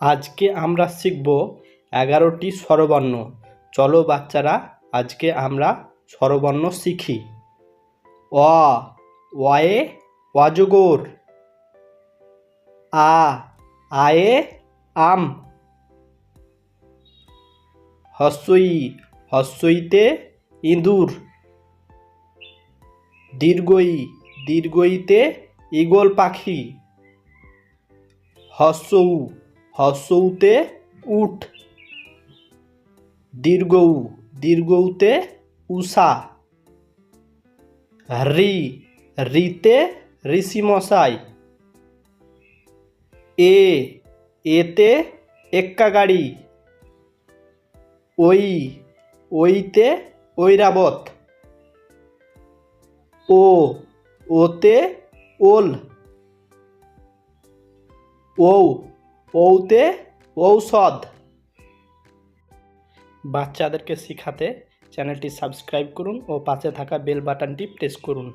আজকে আমরা শিখব এগারোটি স্বরবর্ণ। চলো বাচ্চারা, আজকে আমরা স্বরবর্ণ শিখি। অ অয়ে অজগর। আ, আয়ে, আম। হস্যই, হস্যইতে ইঁদুর। দীর্ঘই, দীর্ঘইতে ঈগল পাখি। হস্যৌ হস্যৌতে উঠ। দীর্ঘৌ, দীর্ঘৌতে উষা। রি, রিতে ঋষিমশাই। এ, এতে এক্কা গাড়ি ওই, ওইতে ঐরাবত। ও, ওতে ওল। ঔ ঔতে ঔষধ। বাচ্চাদেরকে শেখাতে চ্যানেলটি সাবস্ক্রাইব করুন ও পাশে থাকা বেল বাটনটি প্রেস করুন।